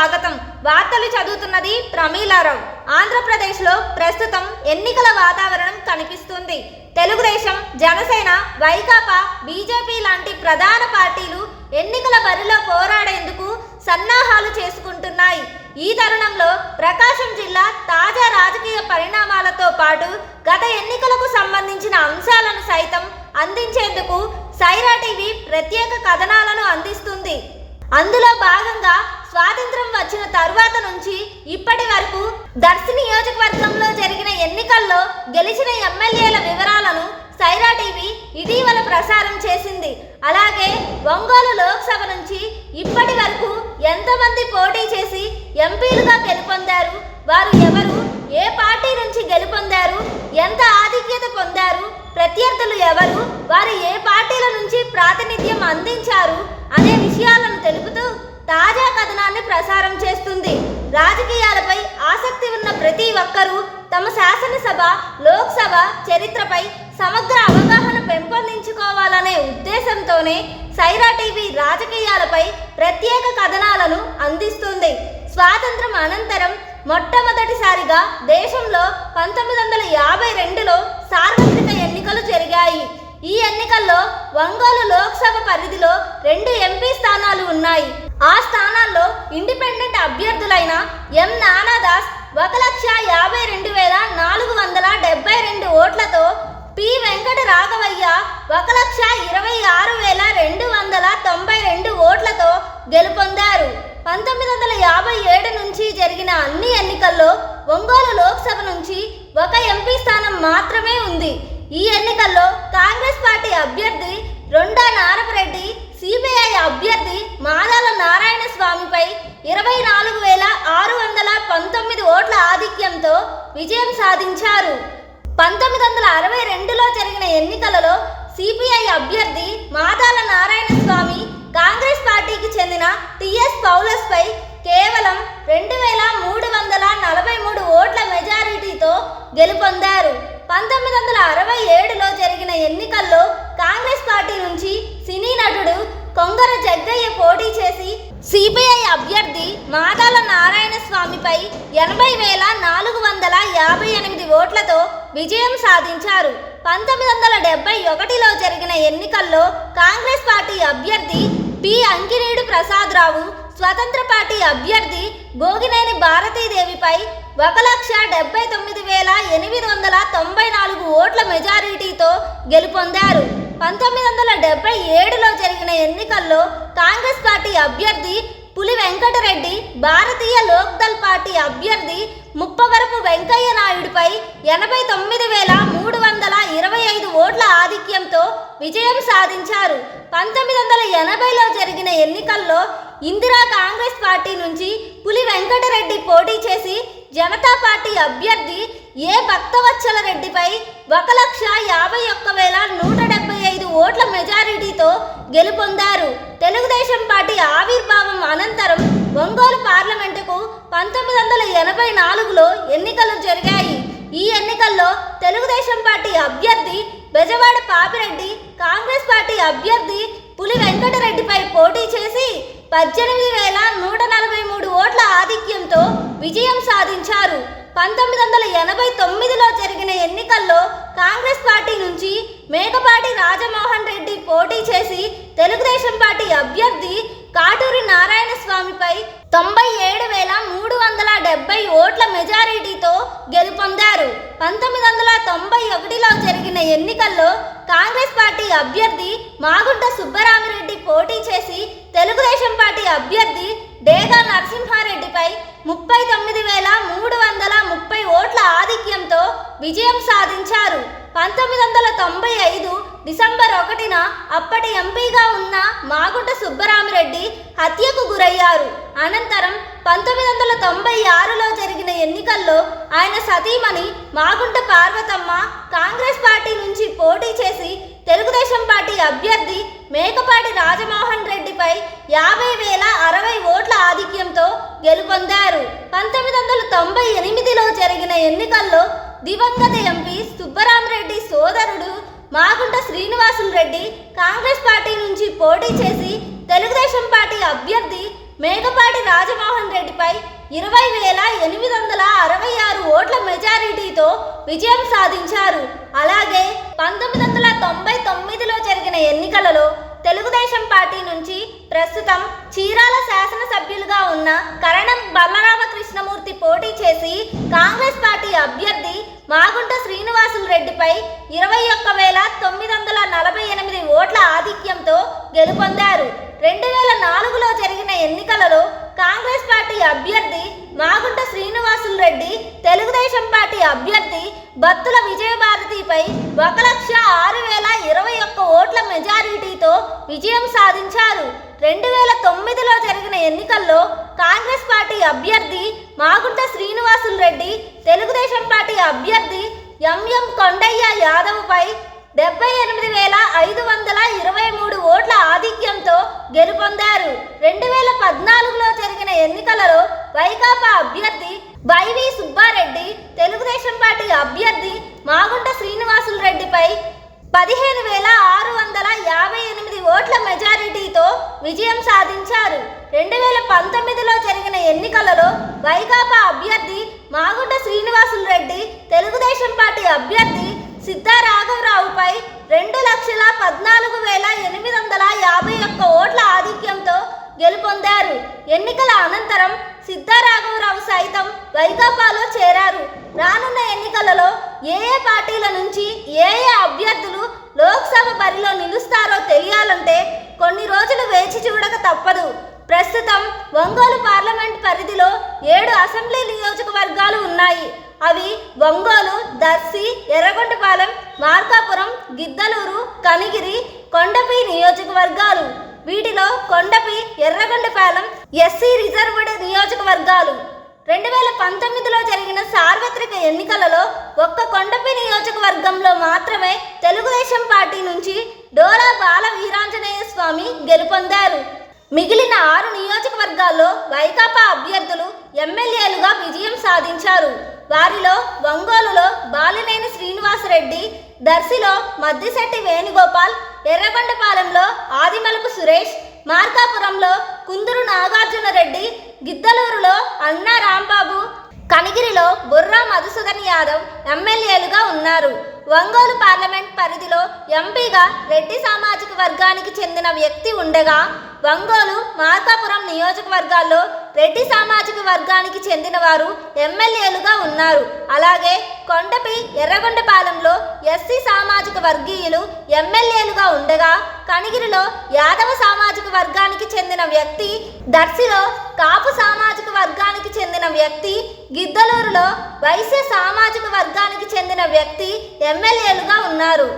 స్వాగతం. వార్తలు చదువుతున్నది ప్రమీలారావు. ఆంధ్రప్రదేశ్లో ప్రస్తుతం ఎన్నికల వాతావరణం కనిపిస్తుంది. తెలుగుదేశం జనసేన వైకాపా బీజేపీ లాంటి ప్రధాన పార్టీలు ఎన్నికల బరిలో పోరాడేందుకు సన్నాహాలు చేసుకుంటున్నాయి. ఈ తరుణంలో ప్రకాశం జిల్లా తాజా రాజకీయ పరిణామాలతో పాటు గత ఎన్నికలకు సంబంధించిన అంశాలను సైతం అందించేందుకు సైరా టీవీ ప్రత్యేక కథనాలను అందిస్తుంది. అందులో భాగంగా స్వాతంత్రం వచ్చిన తరువాత నుంచి ఇప్పటి వరకు దర్శి నియోజకవర్గంలో జరిగిన ఎన్నికల్లో గెలిచిన ఎమ్మెల్యేల వివరాలను సైరా టీవీ ఇటీవల ప్రసారం చేసింది. అలాగే ఒంగోలు లోక్సభ నుంచి ఇప్పటి వరకు ఎంతమంది పోటీ చేసి ఎంపీలుగా గెలుపొందారు వారు ఎవరు ఏ పార్టీ నుంచి గెలుపొందారు ఎంత ఆధిక్యత పొందారు ప్రత్యర్థులు ఎవరు వారు ఏ పార్టీల నుంచి ప్రాతినిధ్యం అందించారు అనే విషయాలను తెలుపుతూ తాజా కథనాన్ని ప్రసారం చేస్తుంది. రాజకీయాలపై ఆసక్తి ఉన్న ప్రతి ఒక్కరూ తమ శాసనసభ లోక్సభ చరిత్రపై సమగ్ర అవగాహన పెంపొందించుకోవాలనే ఉద్దేశంతోనే సైరా టీవీ రాజకీయాలపై ప్రత్యేక కథనాలను అందిస్తుంది. స్వాతంత్రం అనంతరం మొట్టమొదటిసారిగా దేశంలో పంతొమ్మిది వందల యాభై రెండులో సార్వత్రిక ఎన్నికలు జరిగాయి. ఈ ఎన్నికల్లో ఒంగోలు లోక్సభ పరిధిలో రెండు ఎంపీ స్థానాలు ఉన్నాయి. ఆ స్థానాల్లో ఇండిపెండెంట్ అభ్యర్థులైన ఎం. నానాదాస్ ఒక లక్ష యాభై రెండు వేల నాలుగు వందల డెబ్బై రెండు ఓట్లతో పి. వెంకట రాఘవయ్య ఒక లక్ష ఇరవై ఆరు వేల రెండు వందల తొంభై రెండు ఓట్లతో గెలుపొందారు. పంతొమ్మిది వందల యాభై ఏడు నుంచి జరిగిన అన్ని ఎన్నికల్లో ఒంగోలు లోక్సభ నుంచి ఒక ఎంపీ స్థానం మాత్రమే ఉంది. ఈ ఎన్నికల్లో కాంగ్రెస్ పార్టీ అభ్యర్థి రొండా నారపరెడ్డి సిపిఐ అభ్యర్థి మాదాల నారాయణ స్వామిపై ఇరవై నాలుగు వేల ఆరు వందల పంతొమ్మిది ఓట్ల ఆధిక్యంతో విజయం సాధించారు. పంతొమ్మిది వందల అరవై రెండులో జరిగిన ఎన్నికలలో సిపిఐ అభ్యర్థి మాదాల నారాయణ స్వామి కాంగ్రెస్ పార్టీకి చెందిన టిఎస్ పౌలస్పై కేవలం రెండు వేల మూడు వందల నలభై మూడు ఓట్ల మెజారిటీతో గెలుపొందారు. పంతొమ్మిది వందల అరవై ఏడులో జరిగిన ఎన్నికల్లో కాంగ్రెస్ పార్టీ నుంచి సినీ నటుడు కొంగర జగ్గయ్య పోటీ సిబిఐ సిపిఐ అభ్యర్థి మాదాల నారాయణ స్వామిపై ఎనభై వేల నాలుగు వందల యాభై ఎనిమిది ఓట్లతో విజయం సాధించారు. పంతొమ్మిది వందల డెబ్బై ఒకటిలో జరిగిన ఎన్నికల్లో కాంగ్రెస్ పార్టీ అభ్యర్థి పి. అంకినేడు ప్రసాదరావు స్వతంత్ర పార్టీ అభ్యర్థి గోగినేని భారతీదేవిపై ఒక లక్ష డెబ్బై తొమ్మిది వేల ఎనిమిది వందల తొంభై నాలుగు ఓట్ల మెజారిటీతో గెలుపొందారు. పంతొమ్మిది వందల డెబ్బై ఏడులో జరిగిన ఎన్నికల్లో కాంగ్రెస్ పార్టీ అభ్యర్థి పులి వెంకటరెడ్డి భారతీయ లోక్దల్ పార్టీ అభ్యర్థి ముప్పవరపు వెంకయ్య నాయుడుపై ఎనభై తొమ్మిది వేల మూడు వందల ఇరవై ఐదు ఓట్ల ఆధిక్యంతో విజయం సాధించారు. పంతొమ్మిది వందల ఎనభైలో జరిగిన ఎన్నికల్లో ఇందిరా కాంగ్రెస్ పార్టీ నుంచి పులి వెంకటరెడ్డి పోటీ చేసి జనతా పార్టీ అభ్యర్థి ఏ భక్తవత్సల రెడ్డిపై ఒక లక్ష యాభై ఒక్క వేల ఓట్ల మెజారిటీతో గెలుపొందారు. తెలుగుదేశం పార్టీ ఆవిర్భావం అనంతరం ఒంగోలు పార్లమెంటుకు పంతొమ్మిది వందల ఎనభై నాలుగులో ఎన్నికలు జరిగాయి. ఈ ఎన్నికల్లో తెలుగుదేశం పార్టీ అభ్యర్థి బెజవాడ పాపిరెడ్డి కాంగ్రెస్ పార్టీ అభ్యర్థి పులి వెంకటరెడ్డిపై పోటీ చేసి పద్దెనిమిది వేల నూట నలభై మూడు ఓట్ల ఆధిక్యంతో విజయం సాధించారు. పంతొమ్మిది వందల ఎనభై తొమ్మిదిలో జరిగిన ఎన్నికల్లో కాంగ్రెస్ పార్టీ నుంచి మేకపాటి రాజమోహన్ రెడ్డి పోటీ చేసి తెలుగుదేశం పార్టీ అభ్యర్థి కాటూరి నారాయణ స్వామిపై తొంభై ఏడు వేల మూడు వందల డెబ్బై ఓట్ల మెజారిటీతో గెలుపొందారు. పంతొమ్మిది వందల తొంభై ఒకటిలో జరిగిన ఎన్నికల్లో కాంగ్రెస్ పార్టీ అభ్యర్థి మాగుంట సుబ్బరామిరెడ్డి పోటీ చేసి తెలుగుదేశం పార్టీ అభ్యర్థి డేగా నరసింహారెడ్డిపై ముప్పై తొమ్మిది వేల మూడు వందల ముప్పై ఓట్ల ఆధిక్యంతో విజయం సాధించారు. పంతొమ్మిది వందల తొంభై ఐదు డిసెంబర్ ఒకటిన అప్పటి ఎంపీగా ఉన్న మాగుంట సుబ్బరామిరెడ్డి హత్యకు గురయ్యారు. అనంతరం పంతొమ్మిది వందల తొంభై ఆరులో జరిగిన ఎన్నికల్లో ఆయన సతీమణి మాగుంట పార్వతమ్మ కాంగ్రెస్ పార్టీ నుంచి పోటీ చేసి తెలుగుదేశం పార్టీ అభ్యర్థి మేకపాటి రాజమోహన్ రెడ్డిపై యాభై వేల అరవై ఓట్ల ఆధిక్యంతో గెలుపొందారు. పంతొమ్మిది వందల తొంభై ఎనిమిదిలో జరిగిన ఎన్నికల్లో దివంగత ఎంపీ సుబ్బరామరెడ్డి సోదరుడు మాగుంట శ్రీనివాసులు రెడ్డి కాంగ్రెస్ పార్టీ నుంచి పోటీ చేసి తెలుగుదేశం పార్టీ అభ్యర్థి మేకపాటి రాజమోహన్ రెడ్డిపై ఇరవై వేల ఎనిమిది వందల అరవై ఆరు ఓట్ల మెజారిటీతో విజయం సాధించారు. అలాగే పంతొమ్మిది వందల తొంభై తొమ్మిదిలో జరిగిన ఎన్నికలలో తెలుగుదేశం పార్టీ నుంచి ప్రస్తుతం చీరాల శాసనసభ్యులుగా ఉన్న కరణం బలరామకృష్ణమూర్తి పోటీ చేసి కాంగ్రెస్ పార్టీ అభ్యర్థి మాగుంట శ్రీనివాసులు రెడ్డిపై ఇరవై ఒక్క వేల తొమ్మిది వందల నలభై ఎనిమిది ఓట్ల ఆధిక్యంతో గెలుపొందారు. రెండు వేల నాలుగులో జరిగిన ఎన్నికలలో కాంగ్రెస్ పార్టీ అభ్యర్థి మాగుంట శ్రీనివాసులు రెడ్డి తెలుగుదేశం పార్టీ అభ్యర్థి బత్తుల విజయభారతిపై ఒక లక్ష ఆరు వేల ఇరవై ఒక్క ఓట్ల మెజారిటీతో విజయం సాధించారు. రెండు వేల తొమ్మిదిలో జరిగిన ఎన్నికల్లో కాంగ్రెస్ పార్టీ అభ్యర్థి మాగుంట శ్రీనివాసులు రెడ్డి తెలుగుదేశం పార్టీ అభ్యర్థి ఎంఎం కొండయ్య యాదవ్పై డెబ్బై ఎనిమిది వేల ఐదు వందల ఇరవై మూడు ఓట్ల ఆధిక్యంతో గెలుపొందారు. రెండు వేల పద్నాలుగులో జరిగిన ఎన్నికలలో వైకాపా అభ్యర్థి వైవి సుబ్బారెడ్డి తెలుగుదేశం పార్టీ అభ్యర్థి మాగుంట శ్రీనివాసులు రెడ్డిపై పదిహేను వేల ఆరు వందల యాభై ఎనిమిది ఓట్ల మెజారిటీతో విజయం సాధించారు. రెండు వేల పంతొమ్మిదిలో జరిగిన ఎన్నికలలో వైకాపా అభ్యర్థి మాగుంట శ్రీనివాసులు రెడ్డి తెలుగుదేశం పార్టీ అభ్యర్థి సిద్ధా రాఘవరావుపై రెండు లక్షల పద్నాలుగు వేల ఎనిమిది వందల యాభై ఒక్క ఓట్ల ఆధిక్యంతో గెలుపొందారు. ఎన్నికల అనంతరం సిద్ధరాఘవరావు సైతం వైకాపాలో చేరారు. రానున్న ఎన్నికలలో ఏ ఏ పార్టీల నుంచి ఏ ఏ అభ్యర్థులు లోక్సభ బరిలో నిలుస్తారో తెలియాలంటే కొన్ని రోజులు వేచి చూడక తప్పదు. ప్రస్తుతం ఒంగోలు పార్లమెంట్ పరిధిలో ఏడు అసెంబ్లీ నియోజకవర్గాలు ఉన్నాయి. అవి ఒంగోలు దర్శి ఎర్రగొండపాలెం మార్కాపురం గిద్దలూరు కనిగిరి కొండపి నియోజకవర్గాలు. వీటిలో కొండపి ఎర్రగొండపాలెం ఎస్సీ రిజర్వ్డ్ నియోజకవర్గాలు. రెండు వేల పంతొమ్మిదిలో జరిగిన సార్వత్రిక ఎన్నికలలో ఒక్క కొండపి నియోజకవర్గంలో మాత్రమే తెలుగుదేశం పార్టీ నుంచి డోలా బాల వీరాంజనేయ స్వామి గెలుపొందారు. మిగిలిన ఆరు నియోజకవర్గాల్లో వైకాపా అభ్యర్థులు ఎమ్మెల్యేలుగా విజయం సాధించారు. వారిలో ఒంగోలులో బాలినేని శ్రీనివాసరెడ్డి దర్శిలో మద్దిశెట్టి వేణుగోపాల్ ఎర్రబండపాలెంలో ఆదిమలపు సురేష్ మార్కాపురంలో కుందురు నాగార్జున రెడ్డి గిద్దలూరులో అన్నా రాంబాబు కనిగిరిలో బుర్రా మధుసూదన్ యాదవ్ ఎమ్మెల్యేలుగా ఉన్నారు. ఒంగోలు పార్లమెంట్ పరిధిలో ఎంపీగా రెడ్డి సామాజిక వర్గానికి చెందిన వ్యక్తి ఉండగా ఒంగోలు మార్కాపురం నియోజకవర్గాల్లో రెడ్డి సామాజిక వర్గానికి చెందిన వారు ఎమ్మెల్యేలుగా ఉన్నారు. అలాగే కొండపి ఎర్రగొండపాలెంలో ఎస్సీ సామాజిక వర్గీయులు ఎమ్మెల్యేలుగా ఉండగా కనిగిరిలో యాదవ సామాజిక వర్గానికి చెందిన వ్యక్తి దర్శిలో కాపు సామాజిక వర్గానికి చెందిన వ్యక్తి గిద్దలూరులో వైశ్య సామాజిక వర్గానికి చెందిన వ్యక్తి ఎమ్మెల్యేలుగా ఉన్నారు.